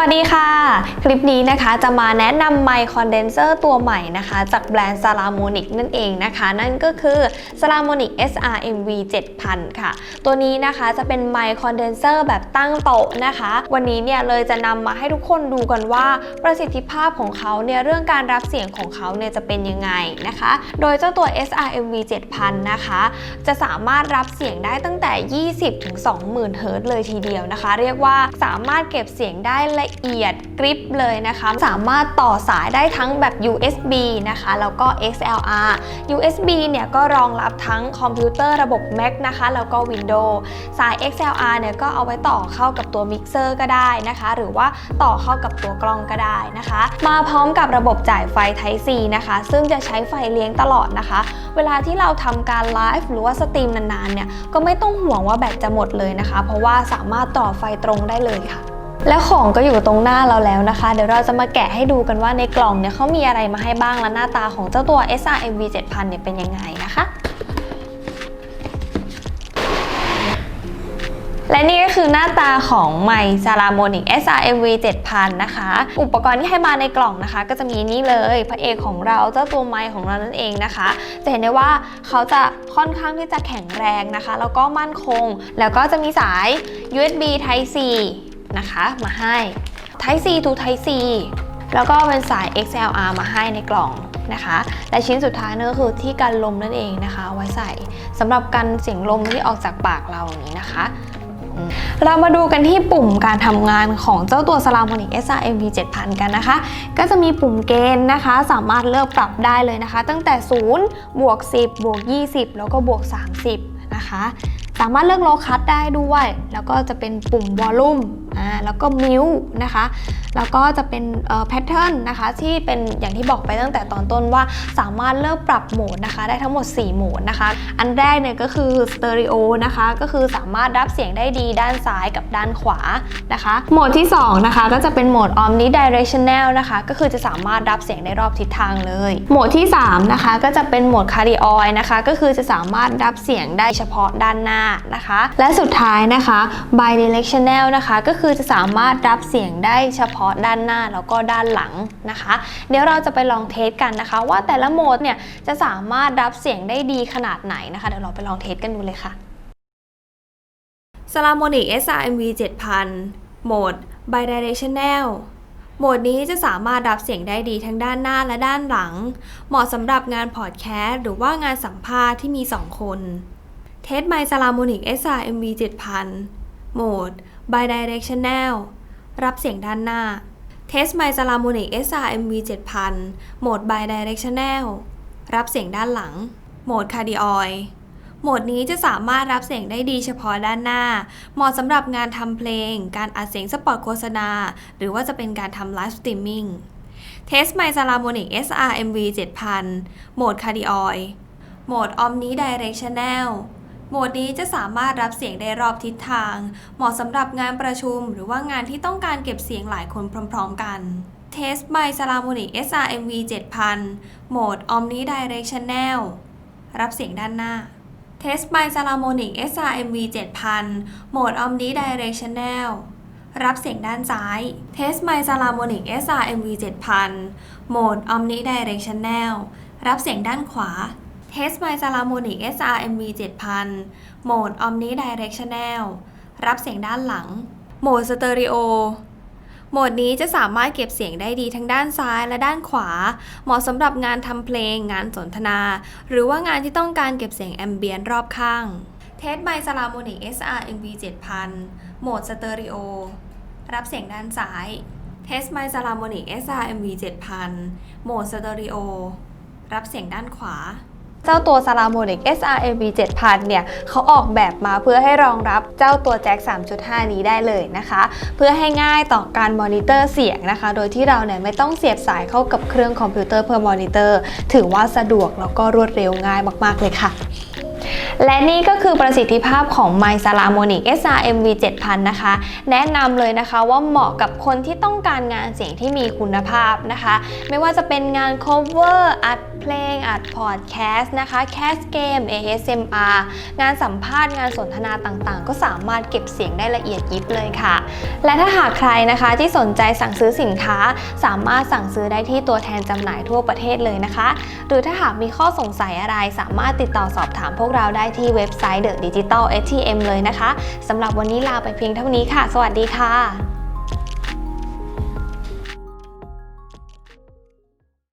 วัสดีค่ะ คลิปนี้นะคะจะมาแนะนำไมค์คอนเดนเซอร์ตัวใหม่นะคะ จากแบรนด์ Salamonic นั่นเองนะคะ นั่นก็คือ Salamonic SRMV 7000 ค่ะ ตัวนี้นะคะจะเป็นไมค์คอนเดนเซอร์แบบตั้งโต๊ะนะคะ วันนี้เนี่ยเลยจะนำมาให้ทุกคนดูกันว่าประสิทธิภาพของเขาเนี่ยเรื่องการรับเสียงของเขาเนี่ยจะเป็นยังไงนะคะ โดยเจ้าตัว SRMV 7000 นะคะ จะสามารถรับเสียงได้ตั้งแต่ 20ถึง20,000เฮิรต์เลยทีเดียวนะคะ เรียกว่าสามารถเก็บเสียงได้ละเอียดกริปเลยนะคะ สามารถต่อสายได้ทั้งแบบ USB นะคะ แล้วก็ XLR USB เนี่ยก็รองรับทั้งคอมพิวเตอร์ระบบ Mac นะคะ แล้วก็ Windows สาย XLR เนี่ยก็เอาไว้ต่อเข้ากับตัวมิกเซอร์ก็ได้นะคะ หรือว่าต่อเข้ากับตัวกล้องก็ได้นะคะ มาพร้อมกับระบบจ่ายไฟ Type C นะคะ ซึ่งจะใช้ไฟเลี้ยงตลอดนะคะ เวลาที่เราทำการไลฟ์หรือว่าสตรีมนานๆเนี่ยก็ไม่ต้องห่วงว่าแบตจะหมดเลยนะคะ เพราะว่าสามารถต่อไฟตรงได้เลยค่ะ แล้วของก็อยู่ตรงหน้าเราแล้วนะคะ เดี๋ยวเราจะมาแกะให้ดูกันว่าในกล่องเนี่ยเขามีอะไรมาให้บ้างและหน้าตาของเจ้าตัว SRMV 7000เนี่ยเป็นยังไงนะคะ และนี่ก็คือหน้าตาของไมค์ Salamonic SRMV 7000 นะคะ อุปกรณ์ที่ให้มาในกล่องนะคะ ก็จะมีนี่เลยพระเอกของเราเจ้าตัวไมค์ของเรานั่นเองนะคะ จะเห็นได้ว่าเขาจะค่อนข้างที่จะแข็งแรงนะคะ แล้วก็มั่นคง แล้วก็จะมีสาย USB Type C นะคะมาให้ Type C to Type C แล้วก็เป็นสาย XLR มาให้ในกล่องนะคะ และชิ้นสุดท้ายนั่นก็คือที่กันลมนั่นเองนะคะ ไว้ใส่สำหรับกันเสียงลมที่ออกจากปากเราอย่างนี้นะคะ เรามาดูกันที่ปุ่มการทำงานของเจ้าตัว Salamonic SRMV 7000 กันนะคะ ก็จะมีปุ่มเกณฑ์นะคะ สามารถเลือกปรับได้เลยนะคะ ตั้งแต่ 0 บวก 10 บวก 20 แล้วก็บวก 30 นะคะ สามารถเลือกโลคัตได้ด้วย แล้วก็จะเป็นปุ่มวอลลุ่ม อ่าแล้วก็มิวนะคะ แล้วก็จะเป็นแพทเทิร์นนะคะที่เป็นอย่างที่บอกไปตั้งแต่ตอนต้นว่าสามารถเลือกปรับโหมดนะคะ ได้ทั้งหมด 4 โหมดนะคะ อันแรกเนี่ยก็คือสเตอริโอนะคะก็คือสามารถรับเสียงได้ดีด้านซ้ายกับด้านขวานะคะ โหมดที่ 2 นะคะ ก็จะเป็นโหมด omnidirectional นะคะ ก็คือจะสามารถรับเสียงได้รอบทิศทางเลย โหมดที่ 3 นะคะ ก็จะเป็นโหมด cardioi นะคะ ก็คือจะสามารถรับเสียงได้เฉพาะด้านหน้านะคะ และสุดท้ายนะคะ bidirectional นะคะก็คือือจะสามารถรับเสียงได้เฉพาะด้านหน้าแล้วก็ด้านหลังนะคะ เดี๋ยวเราจะไปลองเทสกันนะคะ ว่าแต่ละโหมดเนี่ยจะสามารถรับเสียงได้ดีขนาดไหนนะคะเดี๋ยวเราไปลองเทสกันดูเลยค่ะ Salamonic SRMV 7000 โหมด bidirectional โหมดนี้จะสามารถรับเสียงได้ดีทั้งด้านหน้าและด้านหลัง เหมาะสำหรับงานพอดแคสต์หรือว่างานสัมภาษณ์ที่มี 2 คน เทสไมค์ Salamonic SRMV 7000 โหมด bidirectional รับเสียงด้านหน้าเทสไมค์ Salamonic SRMV 7000 โหมด bidirectional รับเสียงด้านหลัง โหมด cardioi โหมดนี้จะสามารถรับเสียงได้ดีเฉพาะด้านหน้า เหมาะสำหรับงานทำเพลง การอัดเสียงสปอตโฆษณา หรือว่าจะเป็นการทำไลฟ์สตรีมมิ่งเทสไมค์ Salamonic SRMV 7000 โหมด cardioi โหมด omnidirectional โหมดนี้จะสามารถรับเสียงได้รอบทิศทาง เหมาะสำหรับงานประชุม หรือว่างานที่ต้องการเก็บเสียงหลายคนพร้อม ๆ กัน Test by Salamonic SRMV 7000 โหมด Omnidirectional รับเสียงด้านหน้า Test by Salamonic SRMV 7000 โหมด Omnidirectional รับเสียงด้านซ้าย Test by Salamonic SRMV 7000 โหมด Omnidirectional รับเสียงด้านขวา Test by Salamonic SRMV 7000 โหมด Omnidirectional รับเสียงด้านหลัง โหมดสเตอริโอโหมดนี้จะสามารถเก็บเสียงได้ดีทั้งด้านซ้ายและด้านขวา เหมาะสำหรับงานทำเพลง งานสนทนา หรือว่างานที่ต้องการเก็บเสียงแอมเบียนรอบข้างเทสไม Salamonic SRMV 7000 โหมดสเตอริโอ รับเสียงด้านซ้าย เทสไม Salamonic SRMV 7000 โหมดสเตอริโอ รับเสียงด้านขวา เจ้าตัว Salamonic SRMV 7000 เนี่ยเขาออกแบบมาเพื่อให้รองรับเจ้าตัวแจ็ค3.5 นี้ได้เลยนะคะ เพื่อให้ง่ายต่อการมอนิเตอร์เสียงนะคะ โดยที่เราเนี่ยไม่ต้องเสียบสายเข้ากับเครื่องคอมพิวเตอร์เพื่อมอนิเตอร์ ถือว่าสะดวกแล้วก็รวดเร็วง่ายมากๆเลยค่ะและนี่ก็คือประสิทธิภาพของ My Salamonic SRMV 7000 นะคะ แนะนำเลยนะคะว่าเหมาะกับคนที่ต้องการงานเสียงที่มีคุณภาพนะคะ ไม่ว่าจะเป็นงาน cover อัด เพลง อัดพอดแคสต์นะคะ แคสเกม ASMR งานสัมภาษณ์งานสนทนาต่างๆ ก็สามารถเก็บเสียงได้ละเอียดยิบเลยค่ะ และถ้าหากใครนะคะที่สนใจสั่งซื้อสินค้า สามารถสั่งซื้อได้ที่ตัวแทนจำหน่ายทั่วประเทศเลยนะคะ หรือถ้าหากมีข้อสงสัยอะไรสามารถติดต่อสอบถามพวกเราได้ที่เว็บไซต์ The Digital ATM เลยนะคะสำหรับวันนี้ลาไปเพียงเท่านี้ค่ะ สวัสดีค่ะ